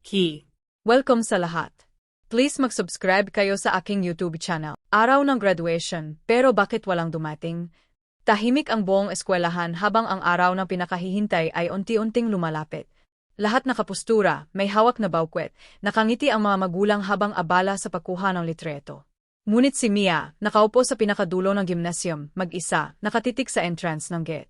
Key. Welcome sa lahat. Please mag-subscribe kayo sa aking YouTube channel. Araw ng graduation, pero bakit walang dumating? Tahimik ang buong eskwelahan habang ang araw ng pinakahihintay ay unti-unting lumalapit. Lahat nakapustura, may hawak na baukwet, nakangiti ang mga magulang habang abala sa pagkuha ng litreto. Ngunit si Mia, nakaupo sa pinakadulo ng gymnasium, mag-isa, nakatitik sa entrance ng gate.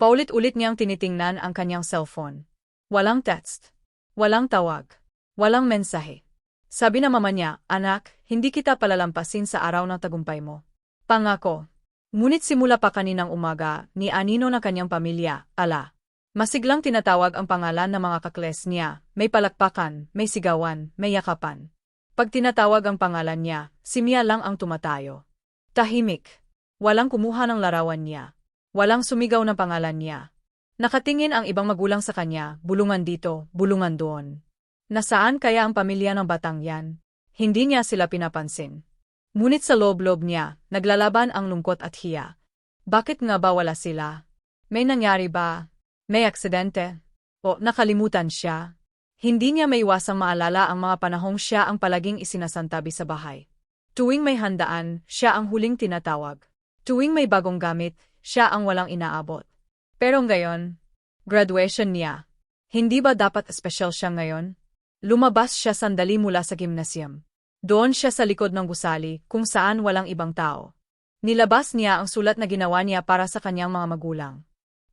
Paulit-ulit niyang tinitingnan ang kanyang cellphone. Walang text. Walang tawag. Walang mensahe. Sabi na mama niya, anak, hindi kita palalampasin sa araw ng tagumpay mo. Pangako. Ngunit simula pa kaninang umaga, ni Anino ng kanyang pamilya, ala. Masiglang tinatawag ang pangalan ng mga kakles niya, may palakpakan, may sigawan, may yakapan. Pag tinatawag ang pangalan niya, si Mia lang ang tumatayo. Tahimik. Walang kumuha ng larawan niya. Walang sumigaw ng pangalan niya. Nakatingin ang ibang magulang sa kanya, bulungan dito, bulungan doon. Nasaan kaya ang pamilya ng batang yan? Hindi niya sila pinapansin. Ngunit sa loob-loob niya, naglalaban ang lungkot at hiya. Bakit nga ba wala sila? May nangyari ba? May aksidente? O nakalimutan siya? Hindi niya may iwasang maalala ang mga panahong siya ang palaging isinasantabi sa bahay. Tuwing may handaan, siya ang huling tinatawag. Tuwing may bagong gamit, siya ang walang inaabot. Pero ngayon, graduation niya. Hindi ba dapat espesyal siya ngayon? Lumabas siya sandali mula sa gymnasium. Doon siya sa likod ng gusali, kung saan walang ibang tao. Nilabas niya ang sulat na ginawa niya para sa kanyang mga magulang.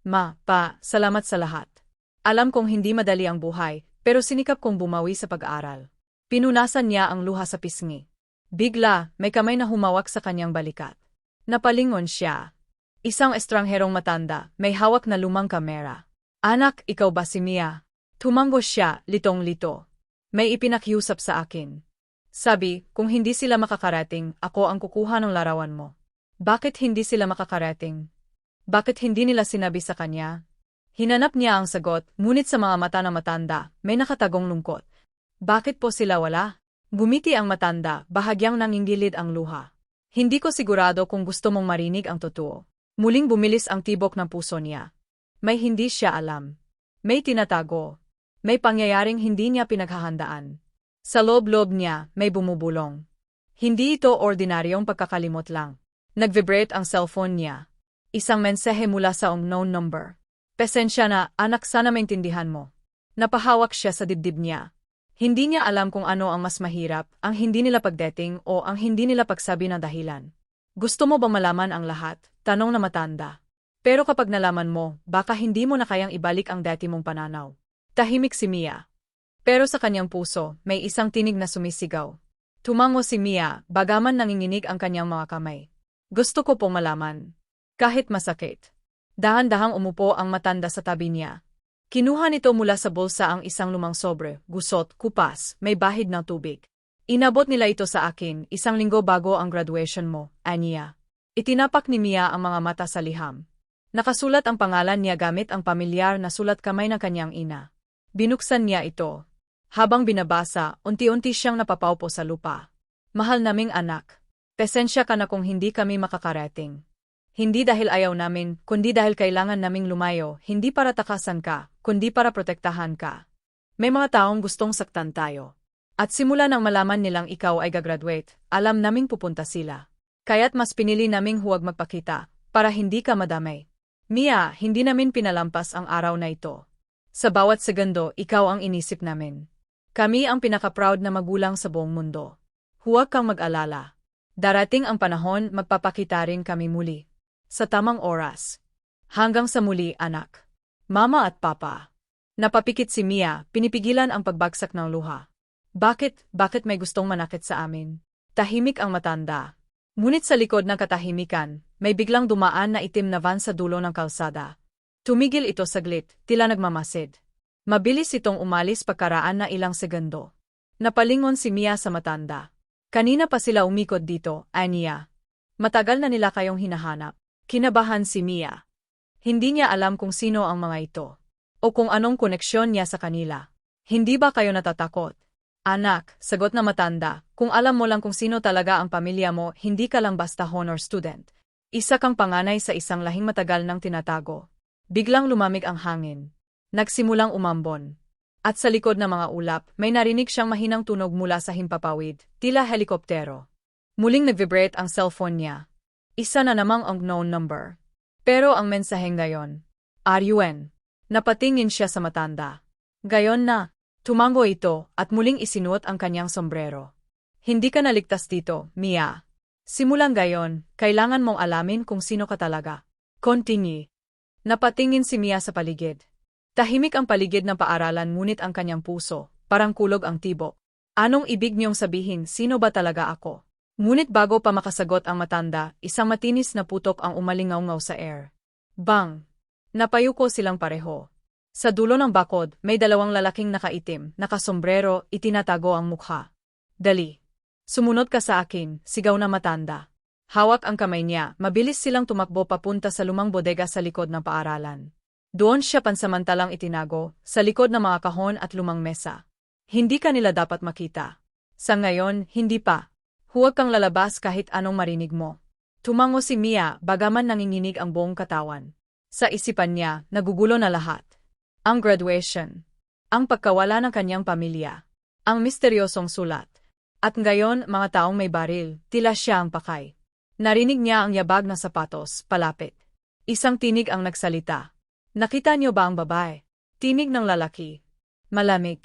Ma, pa, salamat sa lahat. Alam kong hindi madali ang buhay, pero sinikap kong bumawi sa pag-aaral. Pinunasan niya ang luha sa pisngi. Bigla, may kamay na humawak sa kanyang balikat. Napalingon siya. Isang estrangherong matanda, may hawak na lumang kamera. Anak, ikaw ba si Mia? Tumanggo siya, litong-lito. May ipinakiusap sa akin. Sabi, kung hindi sila makakarating, ako ang kukuha ng larawan mo. Bakit hindi sila makakarating? Bakit hindi nila sinabi sa kanya? Hinanap niya ang sagot, ngunit sa mga mata ng matanda, may nakatagong lungkot. Bakit po sila wala? Gumiti ang matanda, bahagyang nangingilid ang luha. Hindi ko sigurado kung gusto mong marinig ang totoo. Muling bumilis ang tibok ng puso niya. May hindi siya alam. May tinatago. May pangyayaring hindi niya pinaghahandaan. Sa loob-loob niya, may bumubulong. Hindi ito ordinaryong pagkakalimot lang. Nag-vibrate ang cellphone niya. Isang mensahe mula sa unknown number. Pesensya na, anak sana maintindihan mo. Napahawak siya sa dibdib niya. Hindi niya alam kung ano ang mas mahirap, ang hindi nila pagdating o ang hindi nila pagsabi ng dahilan. Gusto mo ba malaman ang lahat? Tanong na matanda. Pero kapag nalaman mo, baka hindi mo na kayang ibalik ang dati mong pananaw. Tahimik si Mia. Pero sa kanyang puso, may isang tinig na sumisigaw. Tumango si Mia, bagaman nanginginig ang kanyang mga kamay. Gusto ko pong malaman. Kahit masakit. Dahan-dahang umupo ang matanda sa tabi niya. Kinuha nito mula sa bulsa ang isang lumang sobre, gusot, kupas, may bahid ng tubig. Inabot nila ito sa akin, isang linggo bago ang graduation mo, Anya. Itinapak ni Mia ang mga mata sa liham. Nakasulat ang pangalan niya gamit ang pamilyar na sulat kamay ng kanyang ina. Binuksan niya ito. Habang binabasa, unti-unti siyang napapaupo sa lupa. Mahal naming anak. Pesensya ka na kung hindi kami makakarating. Hindi dahil ayaw namin, kundi dahil kailangan naming lumayo, hindi para takasan ka, kundi para protektahan ka. May mga taong gustong saktan tayo. At simula nang malaman nilang ikaw ay gagraduate, alam naming pupunta sila. Kaya't mas pinili naming huwag magpakita, para hindi ka madamay. Mia, hindi namin pinalampas ang araw na ito. Sa bawat segundo, ikaw ang inisip namin. Kami ang pinaka-proud na magulang sa buong mundo. Huwag kang mag-alala. Darating ang panahon, magpapakita rin kami muli. Sa tamang oras. Hanggang sa muli, anak. Mama at Papa. Napapikit si Mia, pinipigilan ang pagbagsak ng luha. Bakit, bakit may gustong manakit sa amin? Tahimik ang matanda. Ngunit sa likod ng katahimikan, may biglang dumaan na itim na van sa dulo ng kalsada. Tumigil ito saglit, tila nagmamasid. Mabilis itong umalis pagkaraan na ilang segundo. Napalingon si Mia sa matanda. Kanina pa sila umikot dito, Anya. Matagal na nila kayong hinahanap. Kinabahan si Mia. Hindi niya alam kung sino ang mga ito. O kung anong koneksyon niya sa kanila. Hindi ba kayo natatakot? Anak, sagot na matanda, kung alam mo lang kung sino talaga ang pamilya mo, hindi ka lang basta honor student. Isa kang panganay sa isang lahing matagal nang tinatago. Biglang lumamig ang hangin. Nagsimulang umambon. At sa likod ng mga ulap, may narinig siyang mahinang tunog mula sa himpapawid, tila helikoptero. Muling nag-vibrate ang cellphone niya. Isa na namang unknown number. Pero ang mensaheng gayon, RUN. Napatingin siya sa matanda. Gayon na, tumango ito at muling isinuot ang kanyang sombrero. Hindi ka naligtas dito, Mia. Simulang gayon, kailangan mong alamin kung sino ka talaga. Continue. Napatingin si Mia sa paligid. Tahimik ang paligid ng paaralan ngunit ang kanyang puso, parang kulog ang tibo. Anong ibig niyong sabihin sino ba talaga ako? Ngunit bago pa makasagot ang matanda, isang matinis na putok ang umalingaw-ngaw sa air. Bang! Napayuko silang pareho. Sa dulo ng bakod, may dalawang lalaking nakaitim, nakasombrero, itinatago ang mukha. Dali. Sumunod ka sa akin, sigaw na matanda. Hawak ang kamay niya, mabilis silang tumakbo papunta sa lumang bodega sa likod ng paaralan. Doon siya pansamantalang itinago, sa likod ng mga kahon at lumang mesa. Hindi ka nila dapat makita. Sa ngayon, hindi pa. Huwag kang lalabas kahit anong marinig mo. Tumango si Mia, bagaman nanginginig ang buong katawan. Sa isipan niya, nagugulo na lahat. Ang graduation. Ang pagkawala ng kanyang pamilya. Ang misteryosong sulat. At ngayon, mga taong may baril, tila siya ang pakay. Narinig niya ang yabag ng sapatos, palapit. Isang tinig ang nagsalita. Nakita niyo ba ang babae? Tinig ng lalaki. Malamig.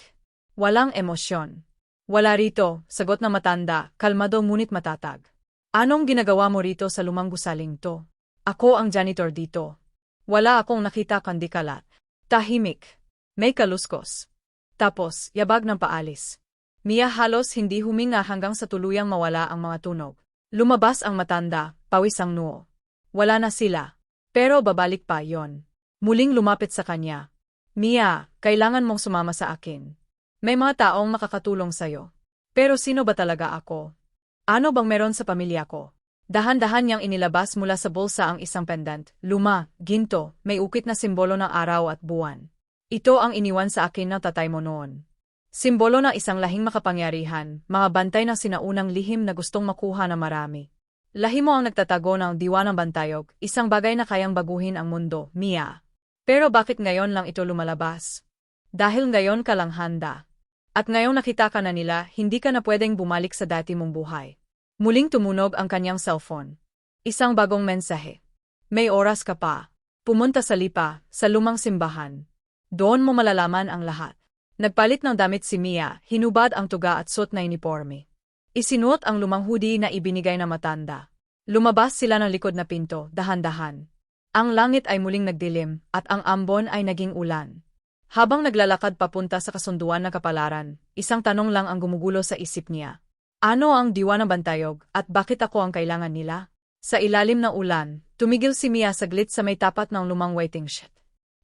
Walang emosyon. Wala rito, sagot na matanda, kalmado ngunit matatag. Anong ginagawa mo rito sa lumang gusaling to? Ako ang janitor dito. Wala akong nakita kundi kalat. Tahimik. May kaluskos. Tapos, yabag ng paalis. Mia halos hindi huminga hanggang sa tuluyang mawala ang mga tunog. Lumabas ang matanda, pawis ang noo. Wala na sila. Pero babalik pa yon. Muling lumapit sa kanya. Mia, kailangan mong sumama sa akin. May mga taong makakatulong sa'yo. Pero sino ba talaga ako? Ano bang meron sa pamilya ko? Dahan-dahan niyang inilabas mula sa bulsa ang isang pendant, luma, ginto, may ukit na simbolo ng araw at buwan. Ito ang iniwan sa akin ng tatay mo noon. Simbolo ng isang lahing makapangyarihan, mga bantay ng sinaunang lihim na gustong makuha na marami. Lahi mo ang nagtatago ng diwa ng bantayog, isang bagay na kayang baguhin ang mundo, Mia. Pero bakit ngayon lang ito lumalabas? Dahil ngayon ka lang handa. At ngayong nakita ka na nila, hindi ka na pwedeng bumalik sa dati mong buhay. Muling tumunog ang kanyang cellphone. Isang bagong mensahe. May oras ka pa. Pumunta sa lipa, sa lumang simbahan. Doon mo malalaman ang lahat. Nagpalit ng damit si Mia, hinubad ang tuga at suot na uniforme. Isinuot ang lumang hoodie na ibinigay na matanda. Lumabas sila ng likod na pinto, dahan-dahan. Ang langit ay muling nagdilim, at ang ambon ay naging ulan. Habang naglalakad papunta sa kasunduan ng kapalaran, isang tanong lang ang gumugulo sa isip niya. Ano ang diwa ng bantayog, at bakit ako ang kailangan nila? Sa ilalim ng ulan, tumigil si Mia saglit sa may tapat ng lumang waiting shed.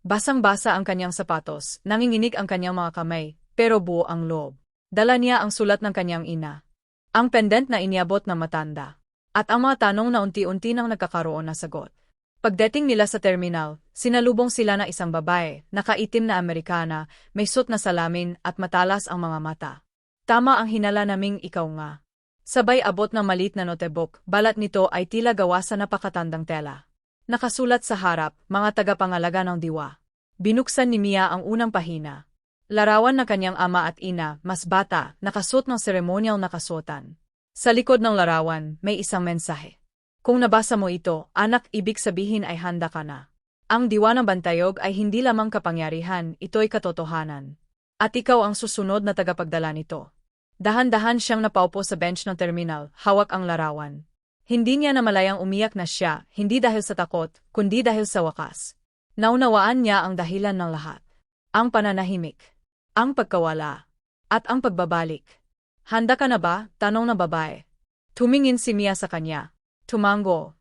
Basang-basa ang kanyang sapatos, nanginginig ang kanyang mga kamay, pero buo ang loob. Dala niya ang sulat ng kanyang ina. Ang pendant na iniabot ng matanda. At ang mga tanong na unti-unti nang nagkakaroon na sagot. Pagdating nila sa terminal, sinalubong sila na isang babae, nakaitim na Amerikana, may suit na salamin at matalas ang mga mata. Tama ang hinala naming ikaw nga. Sabay abot ng malit na notebook, balat nito ay tila gawa sa napakatandang tela. Nakasulat sa harap, mga tagapangalaga ng diwa. Binuksan ni Mia ang unang pahina. Larawan ng kanyang ama at ina, mas bata, nakasuot ng seremonyal na kasuotan. Sa likod ng larawan, may isang mensahe. Kung nabasa mo ito, anak, ibig sabihin ay handa ka na. Ang diwa ng bantayog ay hindi lamang kapangyarihan, ito'y katotohanan. At ikaw ang susunod na tagapagdala nito. Dahan-dahan siyang napaupo sa bench ng terminal, hawak ang larawan. Hindi niya namalayang umiyak na siya, hindi dahil sa takot, kundi dahil sa wakas. Naunawaan niya ang dahilan ng lahat. Ang pananahimik, ang pagkawala, at ang pagbabalik. Handa ka na ba? Tanong na babae. Tumingin si Mia sa kanya. Tumango.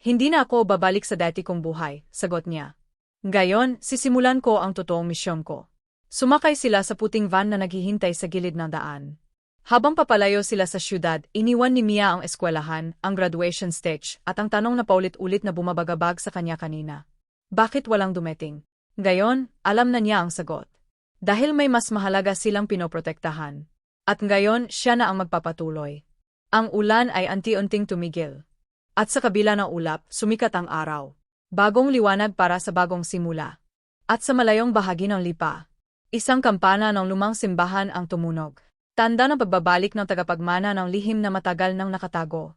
Hindi na ako babalik sa dati kong buhay, sagot niya. Gayon, sisimulan ko ang totoong misyon ko. Sumakay sila sa puting van na naghihintay sa gilid ng daan. Habang papalayo sila sa syudad, iniwan ni Mia ang eskwelahan, ang graduation stage, at ang tanong na paulit-ulit na bumabagabag sa kanya kanina. Bakit walang dumeting? Gayon, alam na niya ang sagot. Dahil may mas mahalaga silang pinoprotektahan. At ngayon, siya na ang magpapatuloy. Ang ulan ay anti-unting tumigil. At sa kabila ng ulap, sumikat ang araw. Bagong liwanag para sa bagong simula. At sa malayong bahagi ng lipa, Isang kampana ng lumang simbahan ang tumunog. Tanda ng pagbabalik ng tagapagmana ng lihim na matagal nang nakatago.